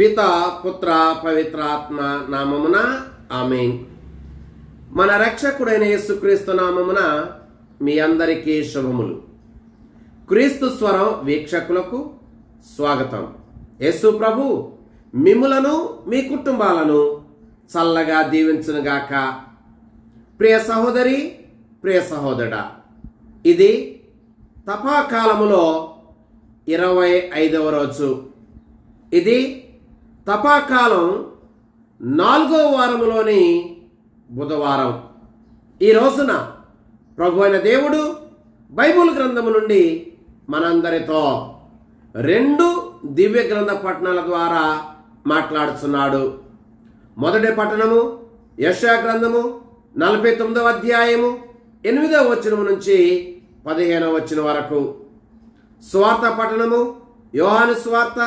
పిత పుత్ర పవిత్రాత్మ నామమున ఆమె మన రక్షకుడైన యేసుక్రీస్తు నామమున మీ అందరికీ శుభములు. క్రీస్తు స్వరం వీక్షకులకు స్వాగతం. యేసు ప్రభు మిములను మీ కుటుంబాలను చల్లగా దీవించునుగాక. ప్రియ సహోదరి ప్రియ సహోదరుడా ఇది తపాకాలములో ఇరవై ఐదవ రోజు. ఇది తపాకాలం నాలుగో వారములోని బుధవారం. ఈ రోజున ప్రభు అయిన దేవుడు బైబుల్ గ్రంథము నుండి మనందరితో రెండు దివ్య గ్రంథ పట్టణాల ద్వారా మాట్లాడుతున్నాడు మొదటి పట్టణము యశా గ్రంథము నలభై తొమ్మిదవ అధ్యాయము ఎనిమిదవ వచనము నుంచి పదిహేనవ వచనం వరకు. స్వార్థ పట్టణము యోహాను స్వార్థ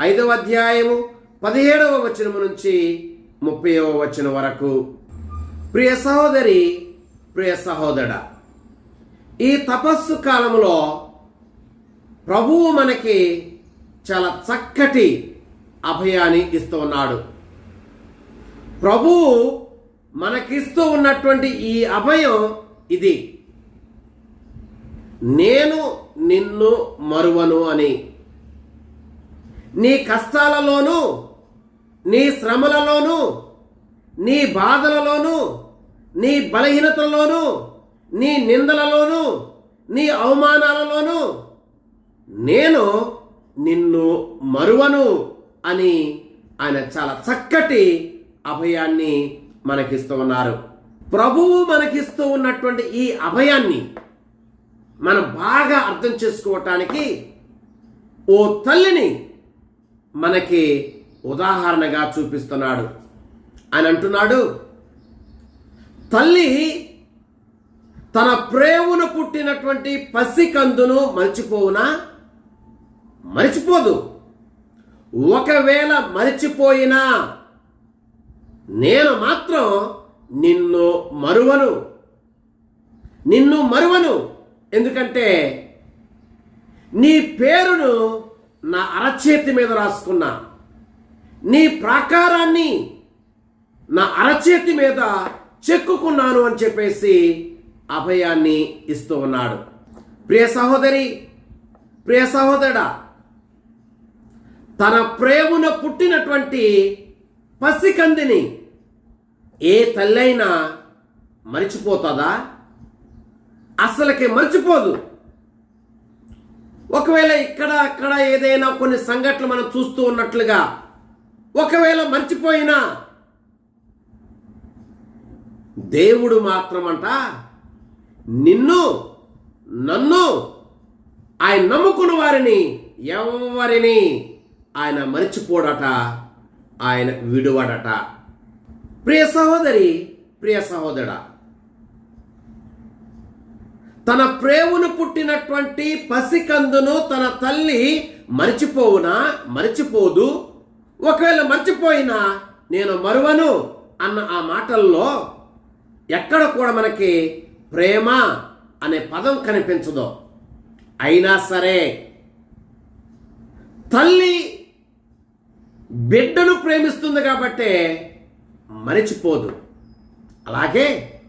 ఐదవ అధ్యాయము పదిహేడవ వచనము నుంచి ముప్పైవ వచనం వరకు. ప్రియ సహోదరి ప్రియ సహోదర ఈ తపస్సు కాలంలో ప్రభువు మనకి చాలా చక్కటి అభయాన్ని ఇస్తూ ఉన్నాడు. ప్రభువు మనకిస్తూ ఉన్నటువంటి ఈ అభయం ఇది. నేను నిన్ను మరువను అని. నీ కష్టాలలోనూ నీ శ్రమలలోనూ నీ బాధలలోనూ నీ బలహీనతల్లోనూ నీ నిందలలోనూ నీ అవమానాలలోనూ నేను నిన్ను మరువను అని ఆయన చాలా చక్కటి అభయాన్ని మనకిస్తూ ఉన్నారు. ప్రభువు మనకిస్తూ ఉన్నటువంటి ఈ అభయాన్ని మనం బాగా అర్థం చేసుకోవటానికి ఓ తల్లిని మనకి ఉదాహరణగా చూపిస్తున్నాడు. అని అంటున్నాడు తల్లి తన ప్రేమను పుట్టినటువంటి పసికందును మర్చిపోవునా? మరిచిపోదు. ఒకవేళ మరిచిపోయినా నేను మాత్రం నిన్ను మరువను. నిన్ను మరువను. ఎందుకంటే నీ పేరును నా అరచేతి మీద రాసుకున్నా. నీ ప్రాకారాన్ని నా అరచేతి మీద చెక్కుకున్నాను అని చెప్పేసి అభయాన్ని ఇస్తూ ఉన్నాడు. ప్రియ సహోదరి ప్రియ సహోదరుడా తన ప్రేమున పుట్టినటువంటి పసికందిని ఏ తల్లైనా మరిచిపోతుందా? అసలుకి మర్చిపోదు. ఒకవేళ ఇక్కడ అక్కడ ఏదైనా కొన్ని సంఘటనలు మనం చూస్తూ ఉన్నట్లుగా ఒకవేళ మర్చిపోయినా దేవుడు మాత్రమంట నిన్ను నన్ను ఆయన నమ్ముకున్న వారిని ఎవరిని ఆయన మరిచిపోడట ఆయన విడువడట. ప్రియ సహోదరి ప్రియ సహోదరా తన ప్రేమును పుట్టినటువంటి పసికందును తన తల్లి మరిచిపోవునా మరిచిపోదు. ఒకవేళ మర్చిపోయినా నేను మరువను అన్న ఆ మాటల్లో ఎక్కడ కూడా మనకి ప్రేమ అనే పదం కనిపించదు. అయినా సరే తల్లి బిడ్డను ప్రేమిస్తుంది కాబట్టే మరిచిపోదు. అలాగే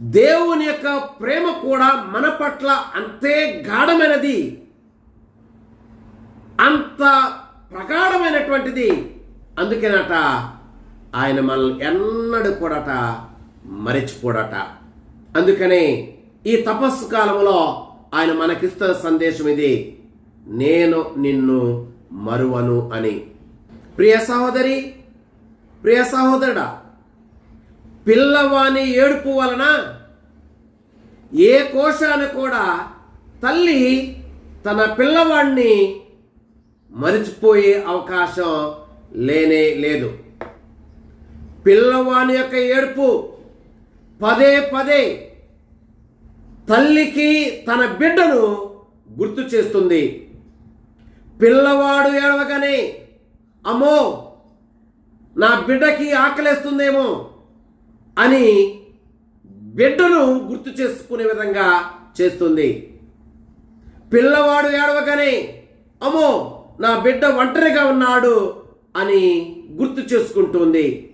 దేవుని యొక్క ప్రేమ కూడా మన పట్ల అంతే గాఢమైనది. అంత ప్రగాఢమైనటువంటిది. అందుకేనట ఆయన మనల్ని ఎన్నడూ కూడాట మరిచిపోడట. అందుకనే ఈ తపస్సు కాలంలో ఆయన మనకిస్తున్న సందేశం ఇది నేను నిన్ను మరువను అని. ప్రియ సహోదరి ప్రియ సహోదరుడా పిల్లవాని ఏడుపు వలన ఏ కోశాన్ని కూడా తల్లి తన పిల్లవాడిని మరిచిపోయే అవకాశం లేనే లేదు. పిల్లవాని యొక్క ఏడుపు పదే పదే తల్లికి తన బిడ్డను గుర్తు చేస్తుంది. పిల్లవాడు ఏడవగానే అమ్మో నా బిడ్డకి ఆకలేస్తుందేమో అని బిడ్డను గుర్తు చేసుకునే విధంగా చేస్తుంది. పిల్లవాడు ఏడవగానే అమ్మో నా బిడ్డ ఒంటరిగా ఉన్నాడు అని గుర్తు చేసుకుంటుంది.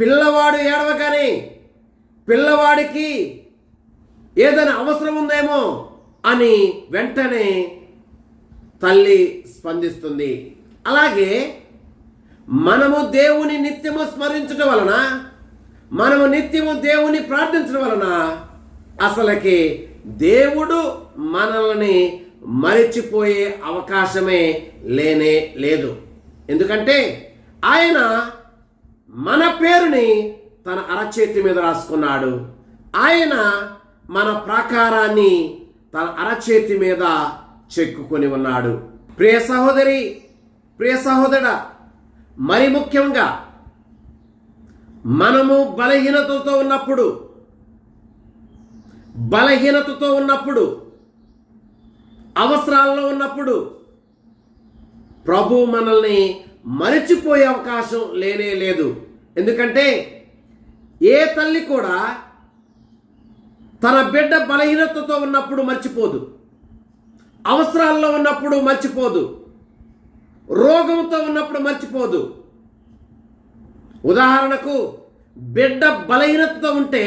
పిల్లవాడు ఏడవగానే పిల్లవాడికి ఏదైనా అవసరం ఉందేమో అని వెంటనే తల్లి స్పందిస్తుంది. అలాగే మనము దేవుని నిత్యము స్మరించడం వలన మనము నిత్యము దేవుని ప్రార్థించడం వలన అసలకి దేవుడు మనల్ని మరిచిపోయే అవకాశమే లేనే లేదు. ఎందుకంటే ఆయన మన పేరుని తన అరచేతి మీద రాసుకున్నాడు. ఆయన మన ప్రాకారాన్ని తన అరచేతి మీద చెక్కుకొని ఉన్నాడు. ప్రియ సహోదరి ప్రియ సహోదరుడ మరి ముఖ్యంగా మనము బలహీనతతో ఉన్నప్పుడు బలహీనతతో ఉన్నప్పుడు అవసరాల్లో ఉన్నప్పుడు ప్రభు మనల్ని మరచిపోయే అవకాశం లేనే లేదు. ఎందుకంటే ఏ తల్లి కూడా తన బిడ్డ బలహీనతతో ఉన్నప్పుడు మర్చిపోదు. అవసరాల్లో ఉన్నప్పుడు మర్చిపోదు. రోగంతో ఉన్నప్పుడు మర్చిపోదు. ఉదాహరణకు బిడ్డ బలహీనతతో ఉంటే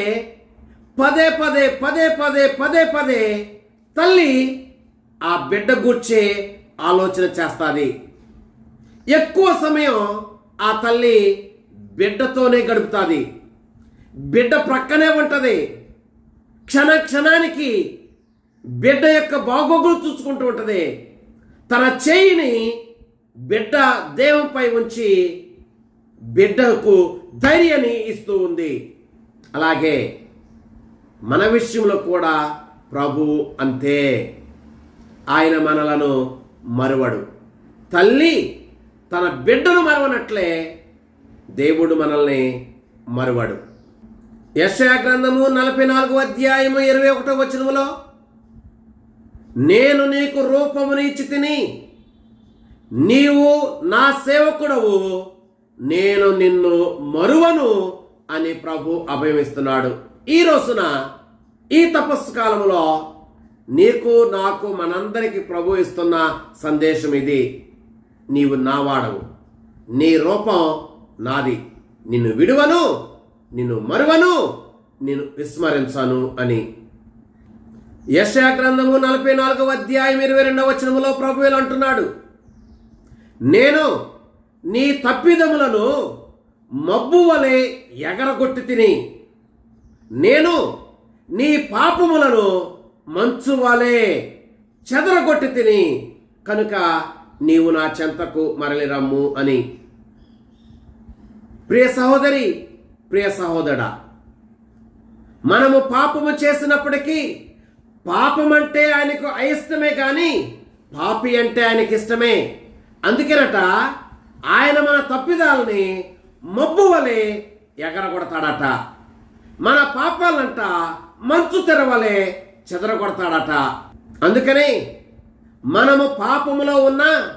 పదే పదే పదే పదే పదే పదే తల్లి ఆ బిడ్డ గూర్చే ఆలోచన చేస్తుంది. ఎక్కువ సమయం ఆ తల్లి బిడ్డతోనే గడుపుతుంది. బిడ్డ ప్రక్కనే ఉంటుంది. క్షణ క్షణానికి బిడ్డ యొక్క బాగోగులు చూసుకుంటూ ఉంటుంది. తన చేయిని బిడ్డ దేవంపై ఉంచి బిడ్డకు ధైర్యాన్ని ఇస్తూ ఉంది. అలాగే మన విషయంలో కూడా ప్రభు అంతే. ఆయన మనలను మరువడు. తల్లి తన బిడ్డను మరవనట్లే దేవుడు మనల్ని మరువడు. యశయా గ్రంథము నలభై నాలుగు అధ్యాయము ఇరవై ఒకటో వచనములో నేను నీకు రూపముని ఇచ్చి తిని నీవు నా సేవకుడవు నేను నిన్ను మరువను అని ప్రభు అభయమిస్తున్నాడు. ఈ రోజున ఈ తపస్సు కాలంలో నీకు నాకు మనందరికి ప్రభు ఇస్తున్న సందేశం ఇది. నీవు నావాడవు నీ రూపం నాది. నిన్ను విడువను నిన్ను మరువను నేను విస్మరించాను అని. యశా గ్రంథము నలభై నాలుగవ అధ్యాయం ఇరవై రెండవ వచనములో ప్రభువులు అంటున్నాడు. నేను నీ తప్పిదములను మబ్బు వలె ఎగరగొట్టి తిని నేను నీ పాపములను మంచు వలె చెదరగొట్టి తిని కనుక నీవు నా చెంతకు మరలి రమ్ము అని. ప్రియ సహోదరి ప్రియ సహోదరా మనము పాపము చేసినప్పటికీ పాపం అంటే ఆయనకు అయిష్టమే కానీ పాపి అంటే ఆయనకి ఇష్టమే. అందుకేనట ఆయన మన తప్పిదాలని మబ్బు వలె ఎగరగొడతాడట. మన పాపాలంట మంచు తెరవలే చెదరగొడతాడట. అందుకని మనము పాపములో ఉన్నా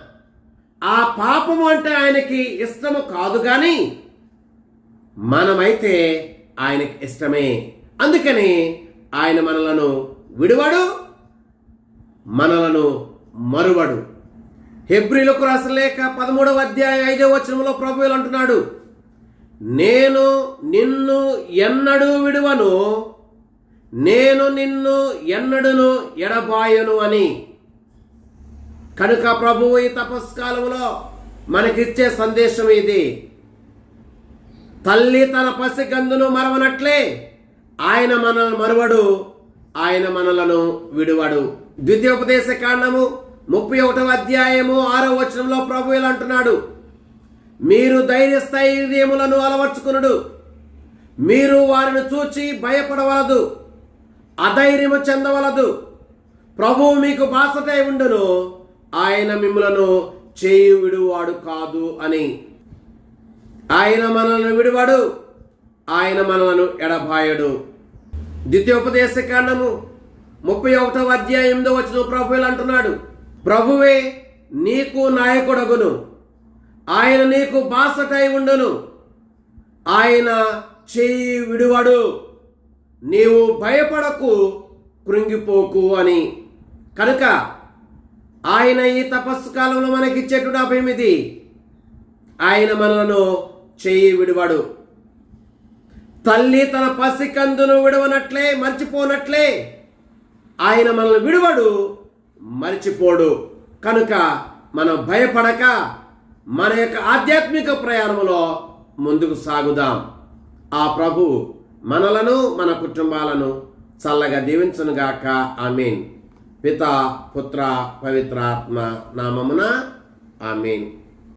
ఆ పాపము అంటే ఆయనకి ఇష్టము కాదు కానీ మనమైతే ఆయనకి ఇష్టమే. అందుకని ఆయన మనలను విడువడు మనలను మరువడు. హెబ్రిలకు రాసిన లేఖ పదమూడవ అధ్యాయ ఐదవ వచనంలో ప్రభువులు అంటున్నాడు నేను నిన్ను ఎన్నడూ విడువను నేను నిన్ను ఎన్నడును ఎడబాయను అని. కనుక ప్రభువు ఈ తపస్కాలంలో మనకిచ్చే సందేశం ఇది. తల్లి తన పసి గందును మరవనట్లే ఆయన మనల్ని మరువడు ఆయన మనలను విడువడు. ద్వితీయోపదేశ కాండము ముప్పై ఒకటవ అధ్యాయము ఆరో వచనంలో ప్రభు ఇలా అంటున్నాడు. మీరు ధైర్యస్థైర్యములను అలవర్చుకునుడు. మీరు వారిని చూచి భయపడవలదు. అధైర్యము చెందవలదు. ప్రభువు మీకు బాసటై ఉండును. ఆయన మిమ్మలను చేయు విడువాడు కాదు అని. ఆయన మనల్ని విడువాడు. ఆయన మనలను ఎడబాయడు. ద్వితీయోపదేశ కాండము ముప్పై ఒకటవ అధ్యాయం ఎనిమిదో వచ్చిన ప్రభువులు అంటున్నాడు. ప్రభువే నీకు నాయకుడగును. ఆయన నీకు బాసటై ఉండును. ఆయన చేయి విడువడు నీవు భయపడకు కృంగిపోకు అని. కనుక ఆయన ఈ తపస్సు కాలంలో మనకిచ్చేటువంటి అభయం ఇది ఆయన మనలను చెయ్యి విడివాడు. తల్లి తన పసికందును విడవనట్లే మర్చిపోనట్లే ఆయన మనల్ని విడువడు మరిచిపోడు. కనుక మనం భయపడక మన యొక్క ఆధ్యాత్మిక ప్రయాణంలో ముందుకు సాగుదాం. ఆ ప్రభు మనలను మన కుటుంబాలను చల్లగా దీవించునుగాక. ఆమెన్. పిత పుత్ర పవిత్రాత్మ నామమున ఆమెన్.